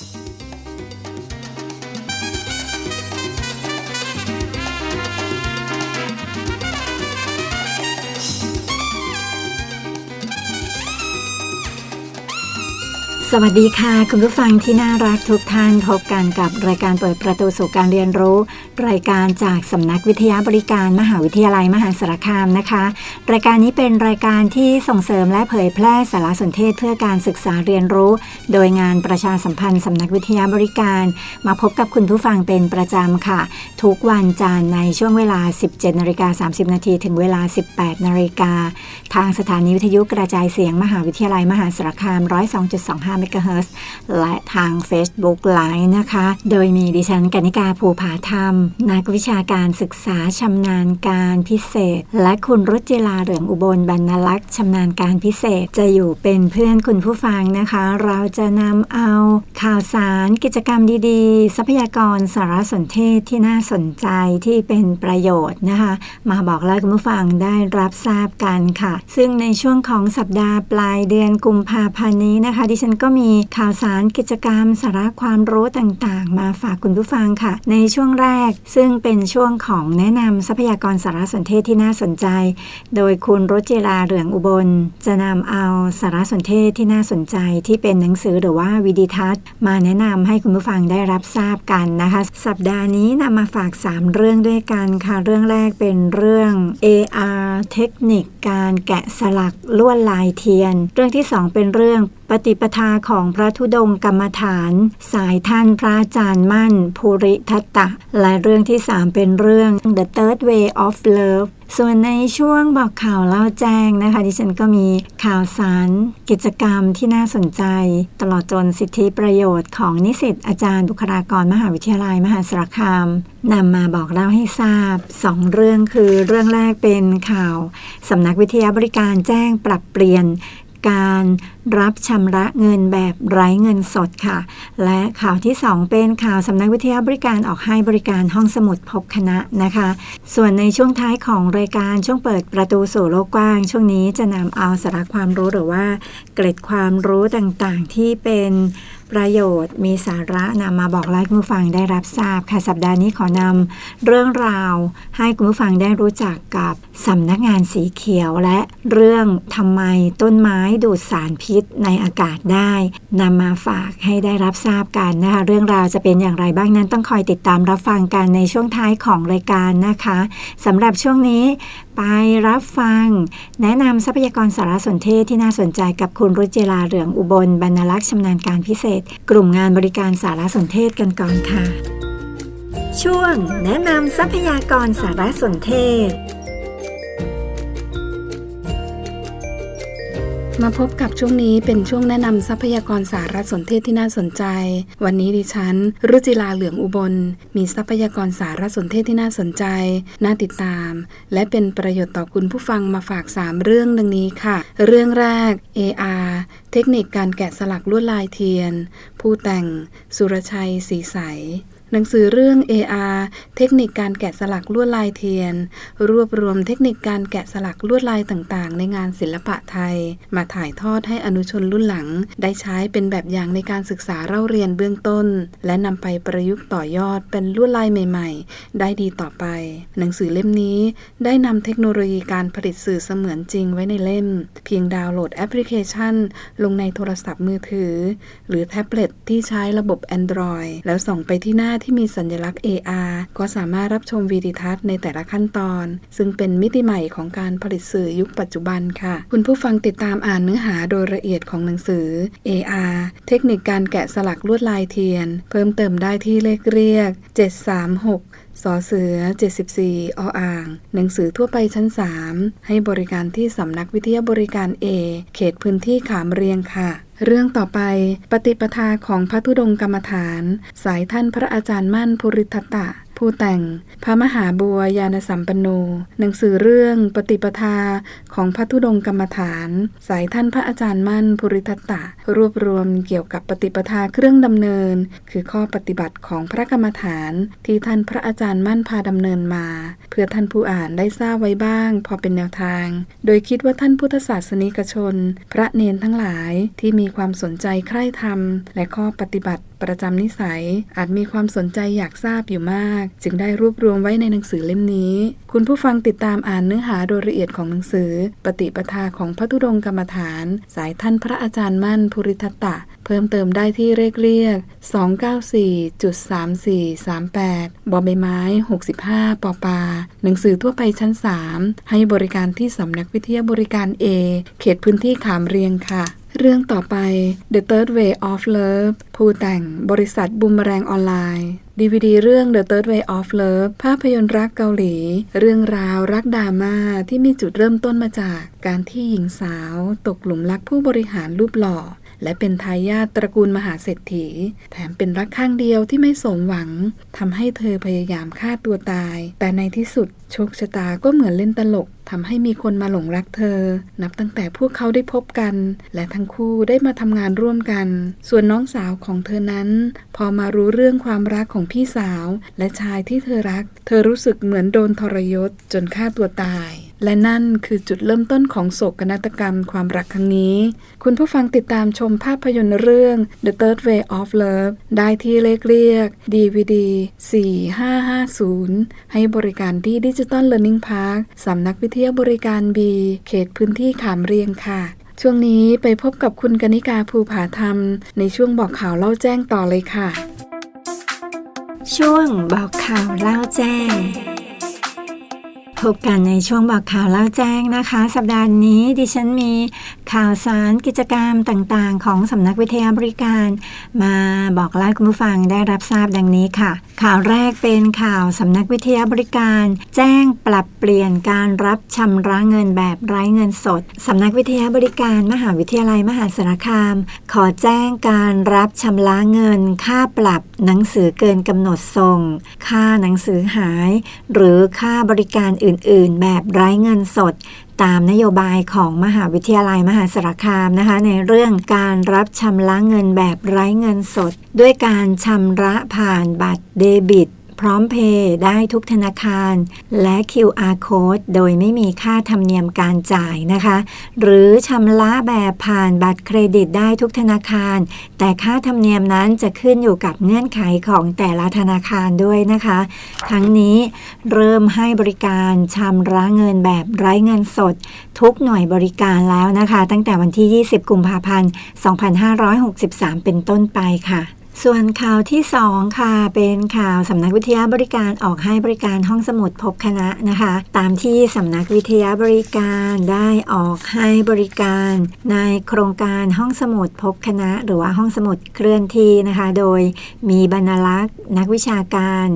Música สวัสดีค่ะ คุณผู้ฟังที่น่ารักทุกท่านพบกันกับรายการเปิดประตูสู่การเรียนรู้ รายการจากสำนักวิทยาบริการมหาวิทยาลัยมหาสารคามนะคะ รายการนี้เป็นรายการที่ส่งเสริมและเผยแพร่สารสนเทศเพื่อการศึกษาเรียนรู้ โดยงานประชาสัมพันธ์สำนักวิทยาบริการ มาพบกับคุณผู้ฟังเป็นประจำค่ะ ทุกวันจันทร์ในช่วงเวลา 17นาฬิกา30นาทีถึงเวลา 18นาฬิกาทางสถานีวิทยุกระจายเสียงมหาวิทยาลัยมหาสารคาม102.25เมกะเฮิร์และทาง Facebook Live นะคะ โดยมีดิฉันกนิกาภูผาธรรม นักวิชาการศึกษาชำนาญการพิเศษ และคุณรุจิลาเหลืองอุบลบรรณลักษ์ชำนาญการพิเศษจะอยู่เป็นเพื่อนคุณผู้ฟังนะคะ เราจะนำเอาข่าวสารกิจกรรมดีๆ ทรัพยากรสารสนเทศที่น่าสนใจที่เป็นประโยชน์นะคะ มาบอกเล่าคุณผู้ฟังได้รับทราบกันค่ะ ซึ่งในช่วงของสัปดาห์ปลายเดือนกุมภาพันธ์นี้นะคะ ดิฉันก็มีข่าวสารกิจกรรม สาระความรู้ต่างๆ มาฝากคุณผู้ฟังค่ะ ในช่วงแรกซึ่งเป็นช่วงของแนะนำทรัพยากรสารสนเทศที่น่าสนใจ โดยคุณรุจิราเหลืองอุบล จะนำเอาสารสนเทศที่น่าสนใจที่เป็นหนังสือหรือว่าวิดีทัศน์ มาแนะนำให้คุณผู้ฟังได้รับทราบกันนะคะ สัปดาห์นี้นำมาฝาก 3 เรื่องด้วยกันค่ะ เรื่องแรกเป็นเรื่อง AR เทคนิคการแกะสลักลวดลายเทียน เรื่องที่ 2 เป็นเรื่อง ปฏิปทาของพระธุดงค์กรรมฐาน สายท่านพระอาจารย์มั่น ภูริทัตตะ และเรื่องที่ 3 เป็นเรื่อง The Third Way of Love ส่วนในช่วงบอกข่าวเล่าแจ้งนะคะดิฉันก็มีข่าวสาร กิจกรรมที่น่าสนใจ ตลอดจนสิทธิประโยชน์ของนิสิตอาจารย์บุคลากรมหาวิทยาลัยมหาสารคามนำมาบอกเล่าให้ทราบสองเรื่องคือเรื่องแรกเป็นข่าวสำนักวิทยาบริการแจ้งปรับเปลี่ยน การรับชำระเงินแบบไร้เงินสดค่ะ และข่าวที่ 2 เป็นข่าวสำนักวิทยาบริการออกให้บริการห้องสมุดพบคณะนะคะ ส่วนในช่วงท้ายของรายการช่วงเปิดประตูสู่โลกกว้าง ช่วงนี้จะนำเอาสาระความรู้หรือว่า เกร็ดความรู้ต่างๆ ที่เป็น ประโยชน์มีสาระนำมาบอกเล่าให้คุณผู้ฟังได้รับทราบค่ะสัปดาห์นี้ขอนำเรื่องราวให้คุณผู้ฟังได้รู้จักกับสำนักงานสีเขียว และเรื่องทำไมต้นไม้ดูดสารพิษในอากาศได้นำมาฝากให้ได้รับทราบกันนะคะเรื่องราวจะเป็นอย่างไรบ้างนั้นต้องคอยติดตามรับฟังกันในช่วงท้ายของรายการนะคะสำหรับช่วงนี้ ไปรับฟัง แนะนำทรัพยากรสารสนเทศที่น่าสนใจกับคุณรุจิลาเหลืองอุบลบรรลักษ์ชำนาญการพิเศษ กลุ่มงานบริการสารสนเทศกันก่อนค่ะ ช่วงแนะนำทรัพยากรสารสนเทศ มาพบกับช่วงนี้เป็นช่วงแนะนำทรัพยากรสารสนเทศที่น่าสนใจ วันนี้ดิฉัน รุจิลาเหลืองอุบล มีทรัพยากรสารสนเทศที่น่าสนใจ น่าติดตาม และเป็นประโยชน์ต่อคุณผู้ฟังมาฝาก 3 เรื่องดังนี้ค่ะ เรื่องแรก AR เทคนิคการแกะสลักลวดลายเทียน ผู้แต่ง สุรชัย สีใส หนังสือเรื่อง AR เทคนิคการแกะสลักลวดลายเทียน รวบรวมเทคนิคการแกะสลักลวดลายต่างๆ ในงานศิลปะไทย มาถ่ายทอดให้อนุชนรุ่นหลัง ได้ใช้เป็นแบบอย่างในการศึกษาเล่าเรียนเบื้องต้น และนำไปประยุกต์ต่อยอดเป็นลวดลายใหม่ ๆ ได้ดีต่อไป หนังสือเล่มนี้ได้นำเทคโนโลยีการผลิตสื่อเสมือนจริงไว้ในเล่ม เพียงดาวน์โหลดแอปพลิเคชัน ลงในโทรศัพท์มือถือ หรือแท็บเล็ตที่ใช้ระบบ Android แล้วส่งไปที่หน้าที่มีสัญลักษณ์ AR ก็สามารถรับชมวีดิทัศน์ในแต่ละขั้นตอน ซึ่งเป็นมิติใหม่ของการผลิตสื่อยุคปัจจุบันค่ะ คุณผู้ฟังติดตามอ่านเนื้อหาโดยละเอียดของหนังสือ AR เทคนิคการแกะสลักลวดลายเทียน เพิ่มเติมได้ที่เลขเรียก 736สอเสือ 74 ออ่าง หนังสือทั่วไปชั้น 3 ให้บริการที่สำนักวิทยาบริการ A เขตพื้นที่ขามเรียงค่ะ เรื่องต่อไปปฏิปทาของพระธุดงค์กรรมฐาน สายท่านพระอาจารย์มั่นภูริทัตตะ ผู้แต่ง พระมหาบัวยานสัมปันโน หนังสือเรื่องปฏิปทาของพระธุดงกรรมฐาน สายท่านพระอาจารย์มั่นภูริทัตตะ รวบรวมเกี่ยวกับปฏิปทาเครื่องดำเนิน คือข้อปฏิบัติของพระกรรมฐานที่ท่านพระอาจารย์มั่นพาดำเนินมา เพื่อท่านผู้อ่านได้ทราบไว้บ้าง พอเป็นแนวทาง โดยคิดว่าท่านพุทธศาสนิกชน พระเนนทั้งหลายที่มีความสนใจใคร่ธรรม และข้อปฏิบัติ ประจำนิสัย อาจมีความสนใจอยากทราบอยู่มาก จึงได้รวบรวมไว้ในหนังสือเล่มนี้ คุณผู้ฟังติดตามอ่านเนื้อหาโดยละเอียดของหนังสือ ปฏิปทาของพระธุดงค์กรรมฐาน สายท่านพระอาจารย์มั่นภูริทัตตะ เพิ่มเติมได้ที่เลขเรียก 294.3438 บอใบไม้ 65 ปอปา หนังสือทั่วไปชั้น 3 ให้บริการที่สำนักวิทยาบริการ A เขตพื้นที่ขามเรียงค่ะ เรื่องต่อไป The Third Way of Love ผู้แต่งบริษัทบุมแรงออนไลน์ ดีวดีเรื่อง The Third Way of Love ภาพยนตร์รักเกาหลี เรื่องราวรักดราม่าที่มีจุดเริ่มต้นมาจากการที่หญิงสาว ตกหลุมรักผู้บริหารรูปหล่อ และเป็นทายาทตระกูลมหาเศรษฐี แถมเป็นรักข้างเดียวที่ไม่สมหวังทำให้เธอพยายามฆ่าตัวตาย แต่ในที่สุดโชคชะตาก็เหมือนเล่นตลกทำให้มีคนมาหลงรักเธอ นับตั้งแต่พวกเขาได้พบกัน และทั้งคู่ได้มาทำงานร่วมกัน ส่วนน้องสาวของเธอนั้น พอมารู้เรื่องความรักของพี่สาว และชายที่เธอรัก เธอรู้สึกเหมือนโดนทรยศจนฆ่าตัวตาย และนั่นคือจุดเริ่มต้นของโศกนาฏกรรมความรักครั้งนี้ คุณผู้ฟังติดตามชมภาพยนตร์เรื่อง The Third Way of Love ได้ที่เลขเรียก DVD 4550 ให้บริการที่ Digital Learning Park สำนักวิทยาบริการ B เขตพื้นที่ขามเรียงค่ะช่วงนี้ไปพบกับคุณกนิกาภูผาธรรม ในช่วงบอกข่าวเล่าแจ้งต่อเลยค่ะ ช่วงบอกข่าวเล่าแจ้ง พบกันในช่วงบอกข่าวเล่าแจ้งนะคะ สัปดาห์นี้ดิฉันมี ข่าวสารกิจกรรมต่างๆ ของสำนักวิทยาบริการ มาบอกเล่าคุณผู้ฟังได้รับทราบดังนี้ค่ะ ข่าวแรกเป็นข่าวสำนักวิทยาบริการ แจ้งปรับเปลี่ยนการรับชำระเงินแบบไร้เงินสดสำนักวิทยาบริการมหาวิทยาลัยมหาสารคาม ขอแจ้งการรับชำระเงิน ค่าปรับหนังสือเกินกำหนดส่ง ค่าหนังสือหาย หรือค่าบริการอื่น ๆ แบบไร้เงินสด ตามนโยบายของมหาวิทยาลัยมหาสารคามนะคะ ในเรื่องการรับชำระเงินแบบไร้เงินสด ด้วยการชำระผ่านบัตรเดบิต พร้อมเพย์ได้ทุกธนาคาร และ QR code โดยไม่มีค่าธรรมเนียมการจ่ายนะคะ หรือชำระแบบผ่านบัตรเครดิตได้ทุกธนาคาร แต่ค่าธรรมเนียมนั้นจะขึ้นอยู่กับเงื่อนไขของแต่ละธนาคารด้วยนะคะ ทั้งนี้เริ่มให้บริการชำระเงินแบบไร้เงินสด ทุกหน่วยบริการแล้วนะคะ ตั้งแต่วันที่ 20 กุมภาพันธ์ 2563 เป็นต้นไปค่ะ ส่วนข่าวที่2ค่ะเป็นข่าวสำนักวิทยาบริการออกให้บริการห้องสมุดพบคณะนะคะ ตามที่สำนักวิทยาบริการได้ออกให้บริการในโครงการห้องสมุดพบคณะ หรือว่าห้องสมุดเคลื่อนที่นะคะ โดยมีบรรณารักษ์นักวิชาการ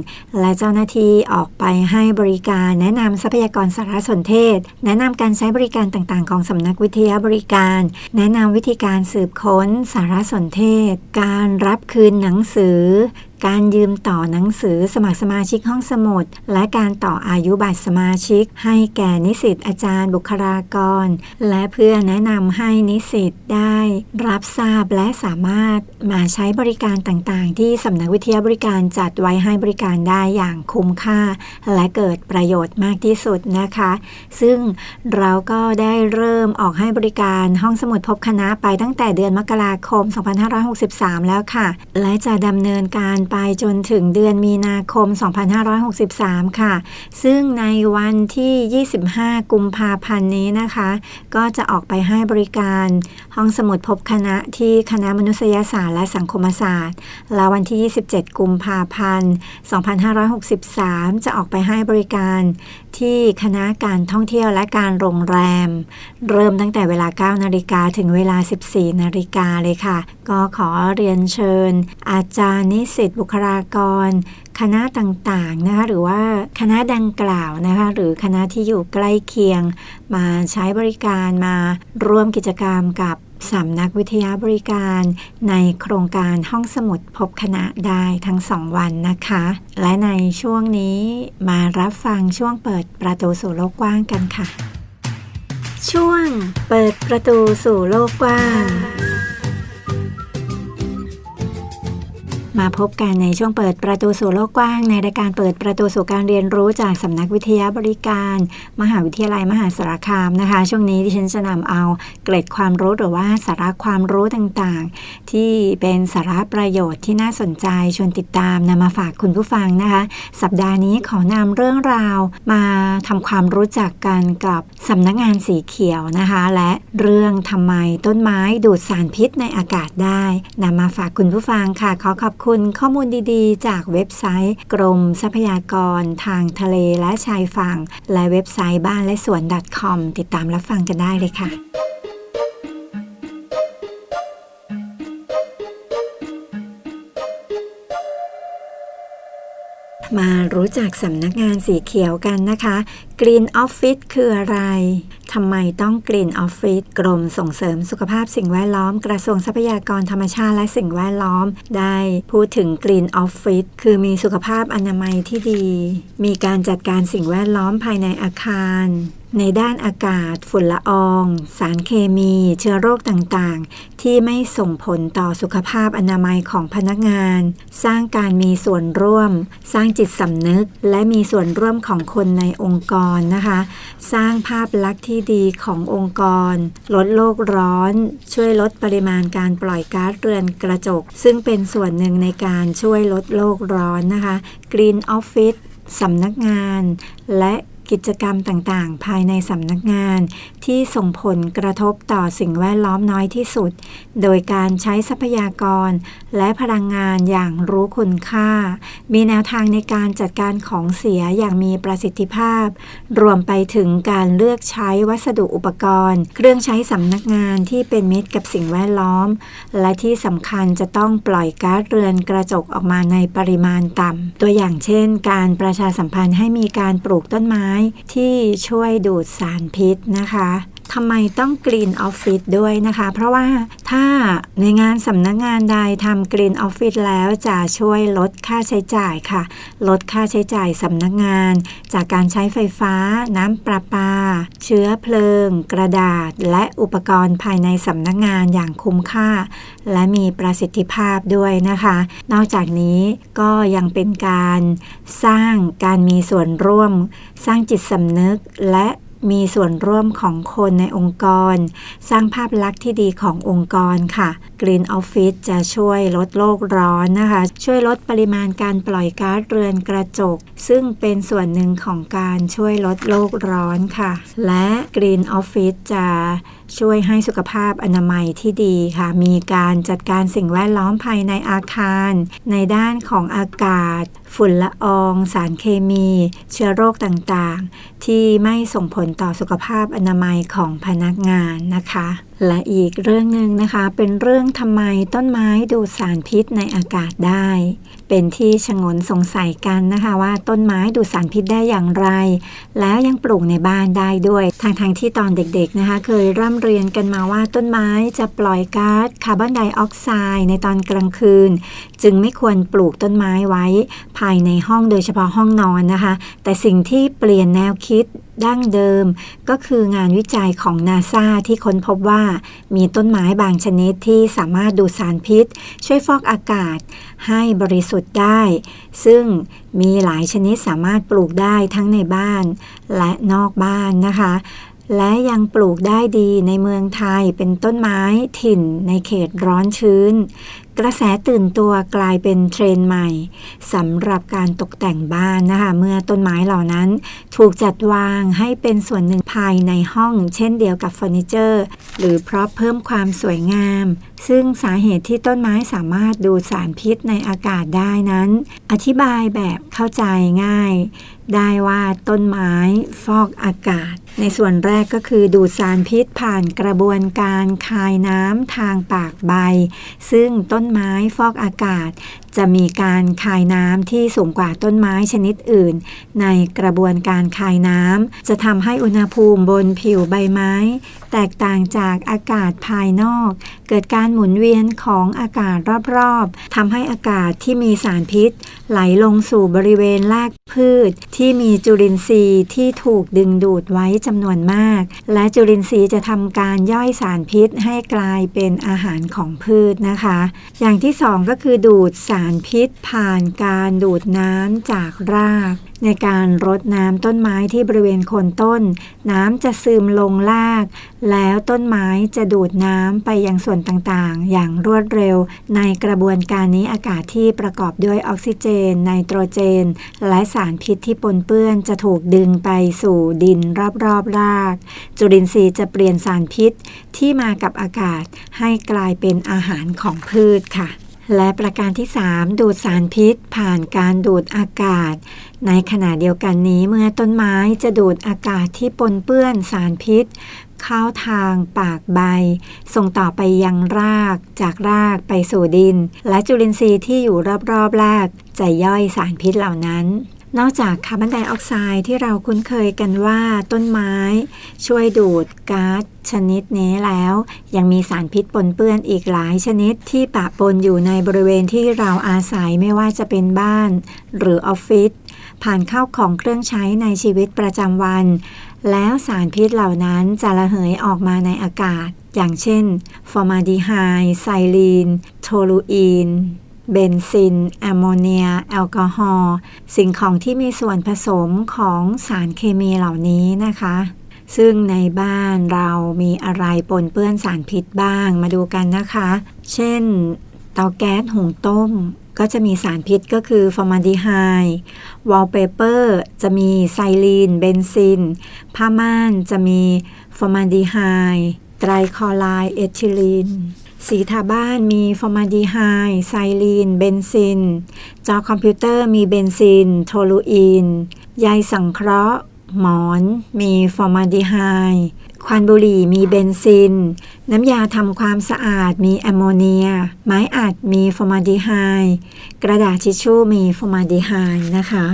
และเจ้าหน้าที่ออกไปให้บริการแนะนำทรัพยากรสารสนเทศ แนะนำการใช้บริการต่างๆ ของสำนักวิทยาบริการ แนะนำวิธีการสืบค้นสารสนเทศ การรับคืนหนังสือ การยืมต่อหนังสือสมัครสมาชิกห้องสมุด และการต่ออายุบัตรสมาชิก ให้แก่นิสิตอาจารย์บุคลากร และเพื่อแนะนำให้นิสิตได้ รับทราบและสามารถมาใช้บริการต่างๆ ที่สำนักวิทยาบริการจัดไว้ให้บริการได้อย่างคุ้มค่า และเกิดประโยชน์มากที่สุดนะคะ ซึ่งเราก็ได้เริ่มออกให้บริการห้องสมุดพบคณะไปตั้งแต่เดือนมกราคม 2563 แล้วค่ะ และจะดำเนินการไปจนถึงเดือนมีนาคม 2563 ค่ะ ซึ่งในวันที่ 25 กุมภาพันธ์นี้นะคะ ก็จะออกไปให้บริการห้องสมุดพบคณะที่คณะมนุษยศาสตร์และสังคมศาสตร์ และวันที่ 27 กุมภาพันธ์ 2563 จะออกไปให้บริการที่คณะการท่องเที่ยวและการโรงแรม เริ่มตั้งแต่เวลา 9 นาฬิกาถึงเวลา 14 นาฬิกาเลยค่ะ ก็ขอเรียนเชิญ อาจารย์นิสิตบุคลากร คณะต่างๆนะคะหรือว่าคณะดังกล่าวนะคะหรือคณะที่อยู่ใกล้เคียง มาใช้บริการมาร่วมกิจกรรมกับสำนักวิทยาบริการในโครงการห้องสมุดพบคณะได้ทั้งสองวันนะคะ และในช่วงนี้มารับฟังช่วงเปิดประตูสู่โลกกว้างกันค่ะ ช่วงเปิดประตูสู่โลกกว้าง มาพบกันในช่วงเปิดประตูสู่โลกกว้าง ในรายการเปิดประตูสู่การเรียนรู้จากสำนักวิทยาบริการ มหาวิทยาลัยมหาสารคามนะคะ ช่วงนี้ที่ฉันจะนำเอาเกร็ดความรู้หรือว่าสาระความรู้ต่างๆ ที่เป็นสาระประโยชน์ที่น่าสนใจชวนติดตามนำมาฝากคุณผู้ฟังนะคะ สัปดาห์นี้ขอนำเรื่องราวมาทำความรู้จักกันกับสำนักงานสีเขียวนะคะ และเรื่องทำไมต้นไม้ดูดสารพิษในอากาศได้นำมาฝากคุณผู้ฟังค่ะขอขอบคุณข้อมูลดีๆ จากเว็บไซต์ กรมทรัพยากร ทางทะเลและชายฝั่ง และเว็บไซต์บ้านและสวน .com ติดตามรับฟังกันได้เลยค่ะ มารู้จักสำนักงานสีเขียวกันนะคะ Green Office คืออะไร ทำไมต้อง Green Office กรมส่งเสริมสุขภาพสิ่งแวดล้อม กระทรวงทรัพยากรธรรมชาติและสิ่งแวดล้อม ได้พูดถึง Green Office คือมีสุขภาพอนามัยที่ดี มีการจัดการสิ่งแวดล้อมภายในอาคาร ในด้านอากาศ ฝุ่นละออง สารเคมี เชื้อโรคต่างๆ ที่ไม่ส่งผลต่อสุขภาพอนามัยของพนักงาน สร้างการมีส่วนร่วม สร้างจิตสำนึก และมีส่วนร่วมของคนในองค์กรนะคะ สร้างภาพลักษณ์ที่ดีขององค์กร ลดโลกร้อน ช่วยลดปริมาณการปล่อยก๊าซเรือนกระจก ซึ่งเป็นส่วนหนึ่งในการช่วยลดโลกร้อนนะคะ Green Office สำนักงาน และ กิจกรรมต่างๆ ภายในสำนักงาน ที่ส่งผลกระทบต่อสิ่งแวดล้อมน้อยที่สุด โดยการใช้ทรัพยากร และพลังงานอย่างรู้คุณค่า มีแนวทางในการจัดการของเสียอย่างมีประสิทธิภาพ รวมไปถึงการเลือกใช้วัสดุอุปกรณ์ เครื่องใช้สำนักงานที่เป็นมิตรกับสิ่งแวดล้อม และที่สำคัญจะต้องปล่อยก๊าซเรือนกระจกออกมาในปริมาณต่ำตัวอย่างเช่น การประชาสัมพันธ์ให้มีการปลูกต้นไม้ที่ช่วยดูดสารพิษนะคะ ทำไมต้องกรีนออฟฟิศด้วยนะคะ เพราะว่าถ้าในงานสำนักงานใดทำกรีนออฟฟิศแล้วจะช่วยลดค่าใช้จ่ายค่ะ ลดค่าใช้จ่ายสำนักงาน จากการใช้ไฟฟ้า น้ำประปา เชื้อเพลิง กระดาษ และอุปกรณ์ภายในสำนักงานอย่างคุ้มค่า และมีประสิทธิภาพด้วยนะคะ นอกจากนี้ก็ยังเป็นการสร้างการมีส่วนร่วม สร้างจิตสำนึกและ มีส่วนร่วมของคนในองค์กร สร้างภาพลักษณ์ที่ดีขององค์กรค่ะ Green Office จะช่วยลดโลกร้อนนะคะ ช่วยลดปริมาณการปล่อยก๊าซเรือนกระจก ซึ่งเป็นส่วนหนึ่งของการช่วยลดโลกร้อนค่ะ และ Green Office จะ ช่วยให้สุขภาพอนามัยที่ดีค่ะ มีการจัดการสิ่งแวดล้อมภายในอาคาร ในด้านของอากาศ ฝุ่นละออง สารเคมี เชื้อโรคต่างๆ ที่ไม่ส่งผลต่อสุขภาพอนามัยของพนักงานนะคะและอีกเรื่องหนึ่งนะคะ เป็นเรื่องทำไมต้นไม้ดูดสารพิษในอากาศได้ เป็นที่ชงนสงสัยกันนะคะว่าต้นไม้ดูดสารพิษได้อย่างไร แล้วยังปลูกในบ้านได้ด้วยทางทางที่ตอนเด็กๆนะคะ เคยร่ำเรียนกันมาว่าต้นไม้จะปล่อยก๊าซคาร์บอนไดออกไซด์ในตอนกลางคืน จึงไม่ควรปลูกต้นไม้ไว้ ภายในห้องโดยเฉพาะห้องนอนนะคะ แต่สิ่งที่เปลี่ยนแนวคิดดั้งเดิมก็คืองานวิจัยของนาซาที่ค้นพบว่า มีต้นไม้บางชนิดที่สามารถดูดสารพิษ ช่วยฟอกอากาศ ให้บริสุทธิ์ได้ ซึ่งมีหลายชนิดสามารถปลูกได้ทั้งในบ้าน และนอกบ้านนะคะ และยังปลูกได้ดีในเมืองไทยเป็นต้นไม้ถิ่นในเขตร้อนชื้น กระแสตื่นตัวกลายเป็นเทรนด์ใหม่สำหรับการตกแต่งบ้านนะคะ เมื่อต้นไม้เหล่านั้น ถูกจัดวางให้เป็นส่วนหนึ่งภายในห้อง เช่นเดียวกับเฟอร์นิเจอร์ หรือเพราะเพิ่มความสวยงาม ซึ่งสาเหตุที่ต้นไม้สามารถดูดสารพิษในอากาศได้นั้น อธิบายแบบเข้าใจง่าย ได้ว่าต้นไม้ฟอกอากาศ ในส่วนแรกก็คือดูดสารพิษผ่านกระบวนการคายน้ำทางปากใบ ซึ่งต้นไม้ฟอกอากาศ จะมีการคายน้ำที่สูงกว่าต้นไม้ชนิดอื่น ในกระบวนการคายน้ำจะทำให้อุณหภูมิบนผิวใบไม้ แตกต่างจากอากาศภายนอก เกิดการหมุนเวียนของอากาศรอบๆทำให้อากาศที่มีสารพิษ ไหลลงสู่บริเวณรากพืช ที่มีจุลินทรีย์ที่ถูกดึงดูดไว้จำนวนมาก และจุลินทรีย์จะทำการย่อยสารพิษให้กลายเป็นอาหารของพืชนะคะ อย่างที่สองก็คือดูดสารพิษผ่านการดูดน้ำจากรากในการรดน้ำต้นไม้ที่บริเวณโคนต้น น้ำจะซึมลงราก แล้วต้นไม้จะดูดน้ำไปยังส่วนต่างๆ อย่างรวดเร็ว ในกระบวนการนี้อากาศที่ประกอบด้วยออกซิเจน ไนโตรเจน และสารพิษที่ปนเปื้อนจะถูกดึงไปสู่ดินรอบๆราก จุลินทรีย์จะเปลี่ยนสารพิษที่มากับอากาศให้กลายเป็นอาหารของพืชค่ะ และประการที่ 3 ดูดสารพิษ ผ่านการดูดอากาศ ในขณะเดียวกันนี้เมื่อต้นไม้จะดูดอากาศที่ปนเปื้อนสารพิษ เข้าทางปากใบ ส่งต่อไปยังราก จากรากไปสู่ดิน และจุลินทรีย์ที่อยู่รอบๆรากจะย่อยสารพิษเหล่านั้น นอกจากคาร์บอนไดออกไซด์ที่เราคุ้นเคยกันว่าต้นไม้ช่วยดูดก๊าซชนิดนี้แล้ว ยังมีสารพิษปนเปื้อนอีกหลายชนิดที่ปะปนอยู่ในบริเวณที่เราอาศัยไม่ว่าจะเป็นบ้าน หรือออฟฟิศผ่านเข้าของเครื่องใช้ในชีวิตประจำวัน แล้วสารพิษเหล่านั้นจะระเหยออกมาในอากาศ อย่างเช่น ฟอร์มาดีไฮด์ไซลีน โทลูอีน เบนซิน แอมโมเนีย แอลกอฮอล์สิ่งของที่มีส่วนผสมของสารเคมีเหล่านี้นะคะ ซึ่งในบ้านเรามีอะไรปนเปื้อนสารพิษบ้างมาดูกันนะคะ เช่น เตาแก๊สหุงต้ม ก็จะมีสารพิษก็คือฟอร์มาลดีไฮด์วอลเปเปอร์จะมีไซลีน เบนซิน ผ้าม่านจะมีฟอร์มาลดีไฮด์ไตรคลอไรด์เอทิลีน สีทาบ้านมีฟอร์มาดีไฮไซลีน เบนซิน จอคอมพิวเตอร์มีเบนซิน โทลูอีน ใยสังเคราะห์ หมอน มีฟอร์มาดีไฮควันบุหรี่มีเบนซิน น้ำยาทำความสะอาดมีแอมโมเนีย ไม้อัดมีฟอร์มาดีไฮกระดาษทิชชู่มีฟอร์มาดีไฮนะคะ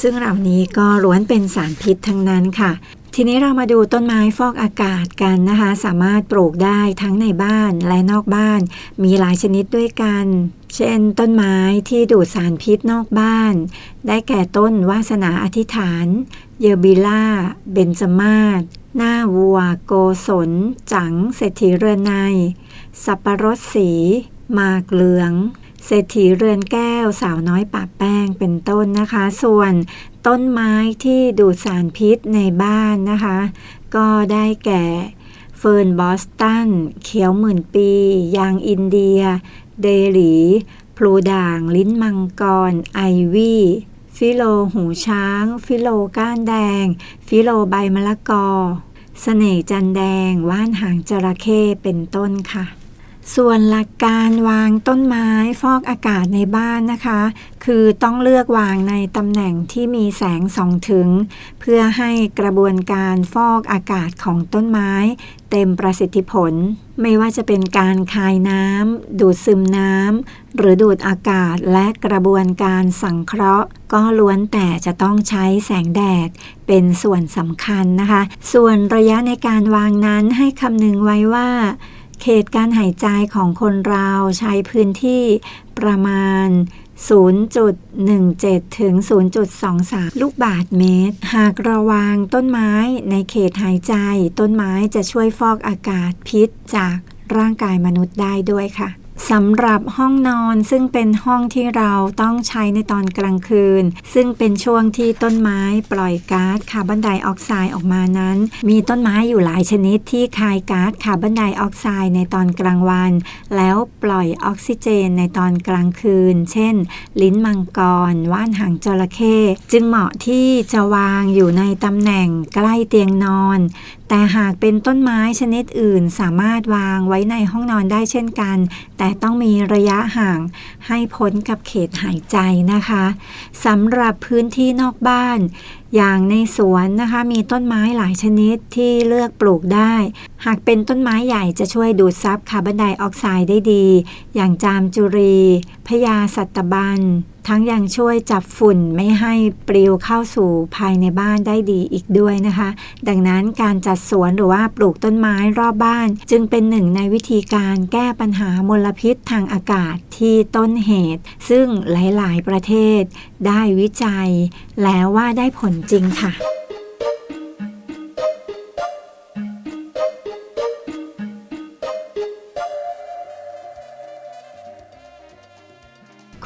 ซึ่งเหล่านี้ก็ล้วนเป็นสารพิษทั้งนั้นค่ะ ทีนี้เรามาดูต้นไม้ฟอกอากาศกันนะคะ สามารถปลูกได้ทั้งในบ้านและนอกบ้าน มีหลายชนิดด้วยกัน เช่น ต้นไม้ที่ดูดสารพิษนอกบ้าน ได้แก่ต้นวาสนาอธิษฐาน เยอร์บิล่า เบนจมาศหน้าวัว โกศล จังเศรษฐีเรือนใน สับปะรดสี มากเหลือง เศรษฐีเรือนแก้วสาวน้อยปะแป้งเป็นต้นนะคะ ส่วนต้นไม้ที่ดูดสารพิษในบ้านนะคะ ก็ได้แก่เฟิร์นบอสตัน เขียวหมื่นปี ยางอินเดีย เดลีพลูด่าง ลิ้นมังกร ไอวี่ฟิโลหูช้าง ฟิโลก้านแดง ฟิโลใบมะละกอเสน่ห์จันแดง ว่านหางจระเข้เป็นต้นค่ะ ส่วนหลักการวางต้นไม้ฟอกอากาศในบ้านนะคะ คือต้องเลือกวางในตำแหน่งที่มีแสงส่องถึง เพื่อให้กระบวนการฟอกอากาศของต้นไม้ เต็มประสิทธิผล ไม่ว่าจะเป็นการคายน้ำดูดซึมน้ำหรือดูดอากาศและกระบวนการสังเคราะห์ ก็ล้วนแต่จะต้องใช้แสงแดดเป็นส่วนสำคัญนะคะ ส่วนระยะในการวางนั้นให้คำนึงไว้ว่า เขตการหายใจของคนเราใช้พื้นที่ประมาณ 0.17 ถึง 0.23 ลูกบาทเมตร หากระวางต้นไม้ในเขตหายใจ ต้นไม้จะช่วยฟอกอากาศพิษจากร่างกายมนุษย์ได้ด้วยค่ะ สำหรับห้องนอนซึ่งเป็นห้องที่เราต้องใช้ในตอนกลางคืน ซึ่งเป็นช่วงที่ต้นไม้ปล่อยก๊าซคาร์บอนไดออกไซด์ออกมานั้น มีต้นไม้อยู่หลายชนิดที่คายก๊าซคาร์บอนไดออกไซด์ในตอนกลางวัน แล้วปล่อยออกซิเจนในตอนกลางคืน เช่น ลิ้นมังกร ว่านหางจระเข้จึงเหมาะที่จะวางอยู่ในตำแหน่งใกล้เตียงนอนแต่หากเป็นต้นไม้ชนิดอื่นสามารถวางไว้ในห้องนอนได้เช่นกัน แต่ต้องมีระยะห่างให้พ้นกับเขตหายใจนะคะสำหรับพื้นที่นอกบ้าน อย่างในสวนนะคะมีต้นไม้หลายชนิดที่เลือกปลูกได้ หากเป็นต้นไม้ใหญ่จะช่วยดูดซับคาร์บอนไดออกไซด์ได้ดี อย่างจามจุรีพญาสัตบันทั้งยังช่วยจับฝุ่นไม่ให้ปลิวเข้าสู่ภายในบ้านได้ดีอีกด้วยนะคะ ดังนั้นการจัดสวนหรือว่าปลูกต้นไม้รอบบ้าน จึงเป็นหนึ่งในวิธีการแก้ปัญหามลพิษทางอากาศที่ต้นเหตุ ซึ่งหลาย ๆ ประเทศได้วิจัย แล้วว่าได้ผลจริงค่ะ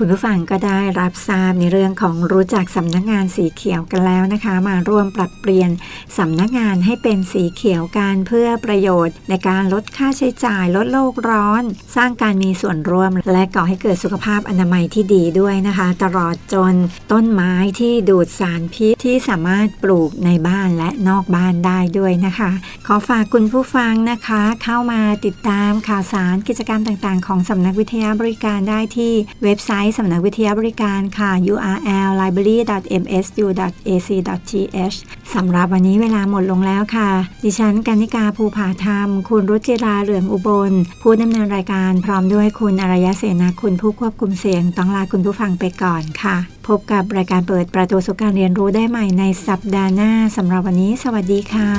คุณผู้ฟังก็ได้รับทราบในเรื่องของรู้จักสำนักงานสีเขียวกันแล้วนะคะ มาร่วมปรับเปลี่ยนสำนักงานให้เป็นสีเขียวกันเพื่อประโยชน์ ในการลดค่าใช้จ่าย ลดโลกร้อน สร้างการมีส่วนร่วม และก่อให้เกิดสุขภาพอนามัยที่ดีด้วยนะคะ ตลอดจนต้นไม้ที่ดูดสารพิษที่สามารถปลูกในบ้านและนอกบ้านได้ด้วยนะคะ ขอฝากคุณผู้ฟังนะคะ เข้ามาติดตามข่าวสารกิจกรรมต่างๆ ของสำนักวิทยาบริการได้ที่เว็บไซต์สำนักวิทยาบริการค่ะ url library.msu.ac.th สำหรับวันนี้เวลาหมดลงแล้วค่ะ ดิฉันกันิกาภูผาธรรม คุณรุจิราเหลืองอุบล ผู้ดำเนินรายการพร้อมด้วยคุณอารยเสนาคุณผู้ควบคุมเสียง ต้องลาคุณผู้ฟังไปก่อนค่ะ พบกับรายการเปิดประตูสู่การเรียนรู้ได้ใหม่ในสัปดาห์หน้าสำหรับวันนี้ สวัสดีค่ะ